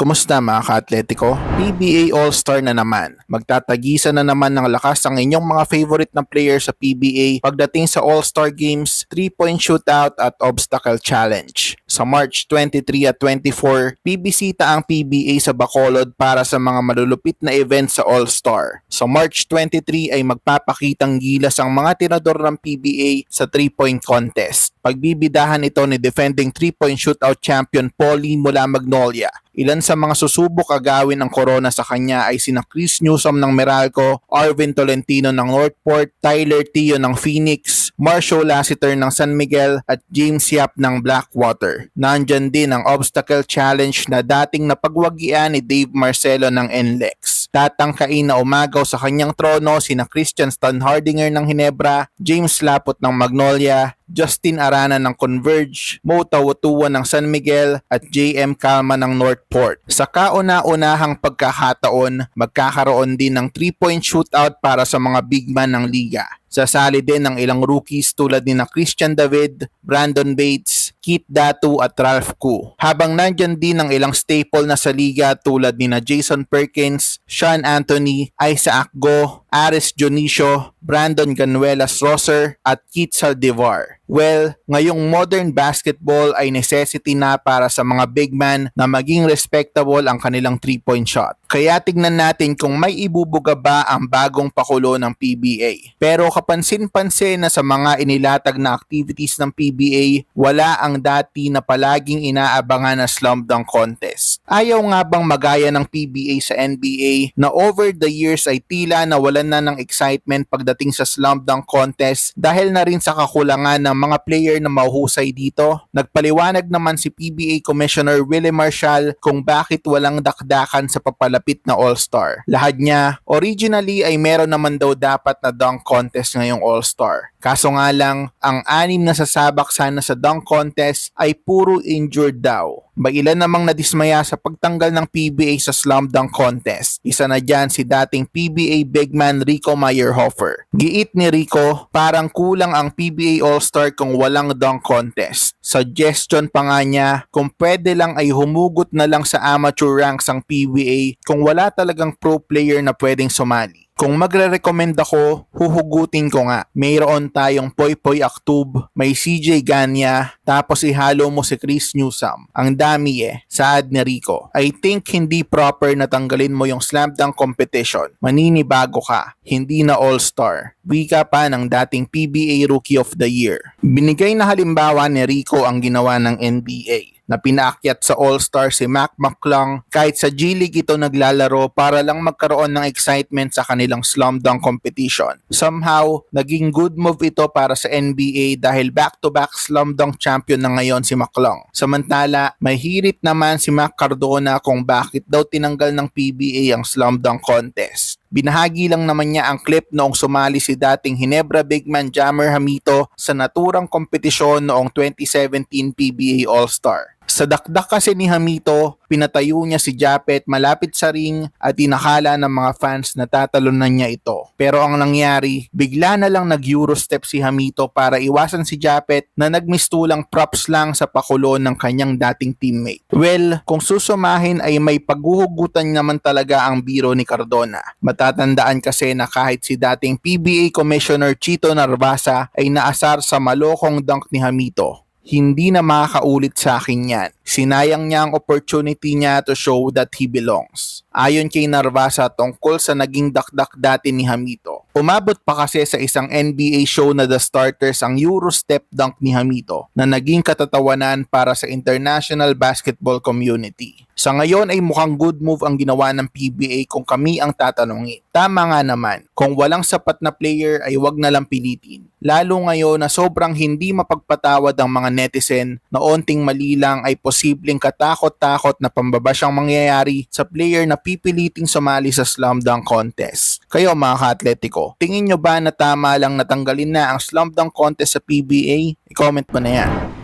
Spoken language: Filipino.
Kumusta mga ka-atletiko? PBA All-Star na naman. Magtatagisa na naman ng lakas ang inyong mga favorite na player sa PBA pagdating sa All-Star Games, 3-point shootout at obstacle challenge. Sa March 23 at 24, bibisita ang PBA sa Bacolod para sa mga malulupit na event sa All-Star. Sa March 23 ay magpapakitang gilas ang mga tinador ng PBA sa 3-point contest. Pagbibidahan ito ni defending 3-point shootout champion Paulie mula Magnolia. Ilan sa mga susubok agawin ng corona sa kanya ay sina Chris Newsom ng Meralco, Arvin Tolentino ng Northport, Tyler Tio ng Phoenix, Marshall Lassiter ng San Miguel at James Yap ng Blackwater. Nandyan din ang obstacle challenge na dating napagwagian ni Dave Marcelo ng NLEX. Tatangkain na umagaw sa kanyang trono sina Christian Stanhardinger ng Hinebra, James Lapot ng Magnolia, Justin Arana ng Converge, Mo Tawatuwa ng San Miguel at JM Calma ng Northport. Sa kauna-unahang pagkakataon, magkakaroon din ng 3-point shootout para sa mga big man ng liga. Sasali din ng ilang rookies tulad ni na Christian David, Brandon Bates, Keith Datu at Ralph Ku. Habang nandyan din ang ilang staple na sa liga tulad ni na Jason Perkins, Sean Anthony, Isaac Go, Aris Dionisio, Brandon Ganuelas Rosser at Keith Saldivar. Well, ngayong modern basketball ay necessity na para sa mga big man na maging respectable ang kanilang 3-point shot. Kaya tignan natin kung may ibubuga ba ang bagong pakulo ng PBA. Pero kapansin-pansin na sa mga inilatag na activities ng PBA, wala ang dati na palaging inaabangan na slam dunk contest. Ayaw nga bang magaya ng PBA sa NBA na over the years ay tila nawalan na ng excitement pagdating sa slam dunk contest dahil na rin sa kakulangan ng mga player na mahuhusay dito? Nagpaliwanag naman si PBA Commissioner Willie Marshall kung bakit walang dakdakan sa papalapit na All-Star. Lahad niya, originally ay meron naman daw dapat na dunk contest ngayong All-Star. Kaso nga lang, ang anim na sasabak sana sa dunk contest ay puro injured daw. May ilan namang nadismaya sa pagtanggal ng PBA sa slam dunk contest. Isa na dyan si dating PBA big man Rico Meyerhofer. Giit ni Rico, parang kulang ang PBA All-Star kung walang dunk contest. Suggestion pa nga niya, kung pwede lang ay humugot na lang sa amateur ranks ang PBA kung wala talagang pro player na pwedeng sumali. Kung magre-recommend ako, huhugutin ko nga. Mayroon tayong Poy Poy Aktub, may CJ Ganya, tapos ihalo mo si Chris Newsom. Ang dami eh, saad ni Rico. I think hindi proper na tanggalin mo yung slam dunk competition. Maninibago ka, hindi na all-star. Wika pa ng dating PBA Rookie of the Year. Binigay na halimbawa ni Rico ang ginawa ng NBA na pinaakyat sa All-Star si Mac McClung kahit sa G-League ito naglalaro para lang magkaroon ng excitement sa kanilang slam dunk competition. Somehow, naging good move ito para sa NBA dahil back-to-back slam dunk champion na ngayon si McClung. Samantala, may hirit naman si Mac Cardona kung bakit daw tinanggal ng PBA ang slam dunk contest. Binahagi lang naman niya ang clip noong sumali si dating Hinebra big man Jammer Hamito sa naturang kompetisyon noong 2017 PBA All-Star. Sa dakdak kasi ni Hamito, pinatayo niya si Japet malapit sa ring at inakala ng mga fans na tatalunan niya ito. Pero ang nangyari, bigla na lang nag-Eurostep si Hamito para iwasan si Japet na nagmistulang props lang sa pakulo ng kanyang dating teammate. Well, kung susumahin ay may paghuhugutan naman talaga ang biro ni Cardona. Matatandaan kasi na kahit si dating PBA Commissioner Chito Narvasa ay naasar sa malokong dunk ni Hamito hindi na makakaulit sa akin yan. Sinayang niya ang opportunity niya to show that he belongs. Ayon kay Narvasa tungkol sa naging dakdak dati ni Hamito. Umabot pa kasi sa isang NBA show na The Starters ang Euro Step Dunk ni Hamito na naging katatawanan para sa international basketball community. Sa ngayon ay mukhang good move ang ginawa ng PBA kung kami ang tatanungin. Tama nga naman, kung walang sapat na player ay wag na lang pilitin. Lalo ngayon na sobrang hindi mapagpatawad ang mga netizen na onting mali lang ay posibleng katakot-takot na pambabasyang mangyayari sa player na pipiliting sumali sa slam dunk contest. Kayo mga ka-atletiko, tingin nyo ba na tama lang natanggalin na ang slam dunk contest sa PBA? I-comment mo na yan.